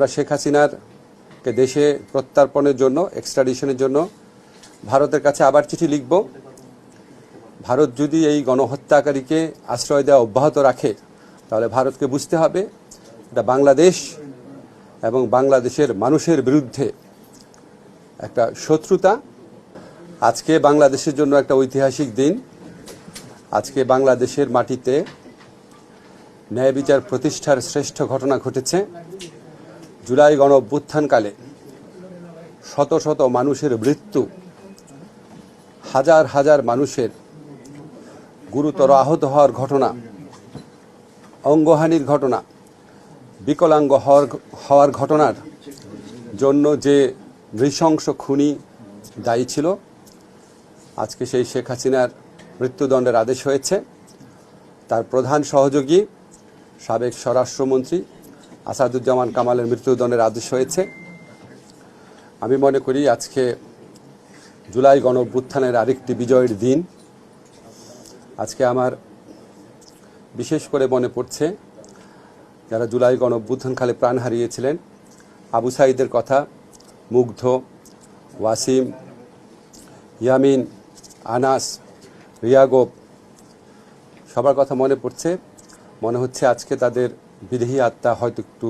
আমরা শেখ হাসিনার কে দেশে প্রত্যার্পণের জন্য এক্সট্রাডিশনের জন্য ভারতের কাছে আবার চিঠি লিখব। ভারত যদি এই গণহত্যাকারীকে আশ্রয় দেওয়া অব্যাহত রাখে, তাহলে ভারতকে বুঝতে হবে এটা বাংলাদেশ এবং বাংলাদেশের মানুষের বিরুদ্ধে একটা শত্রুতা। আজকে বাংলাদেশের জন্য একটা ঐতিহাসিক দিন। আজকে বাংলাদেশের মাটিতে ন্যায় বিচার প্রতিষ্ঠার শ্রেষ্ঠ ঘটনা ঘটেছে। জুলাই গণ অভ্যুত্থানকালে শত শত মানুষের মৃত্যু, হাজার হাজার মানুষের গুরুতর আহত হওয়ার ঘটনা, অঙ্গহানির ঘটনা, বিকলাঙ্গ হওয়ার হওয়ার ঘটনার জন্য যে নৃশংস খুনি দায়ী ছিল, আজকে সেই শেখ হাসিনার মৃত্যুদণ্ডের আদেশ হয়েছে। তার প্রধান সহযোগী সাবেক স্বরাষ্ট্রমন্ত্রী আসাদুজ্জামান কামালের মৃত্যুদণ্ডের আদেশ হয়েছে। আমি মনে করি আজকে জুলাই গণ আরেকটি বিজয়ের দিন। আজকে আমার বিশেষ করে মনে পড়ছে, যারা জুলাই গণ অভ্যুত্থানকালে প্রাণ হারিয়েছিলেন, আবু সাইদের কথা মুগ্ধ, ওয়াসিম, ইয়ামিন, আনাস রিয়াগোপ সবার কথা মনে পড়ছে। মনে হচ্ছে আজকে তাদের বিদেহী আত্মা হয়তো একটু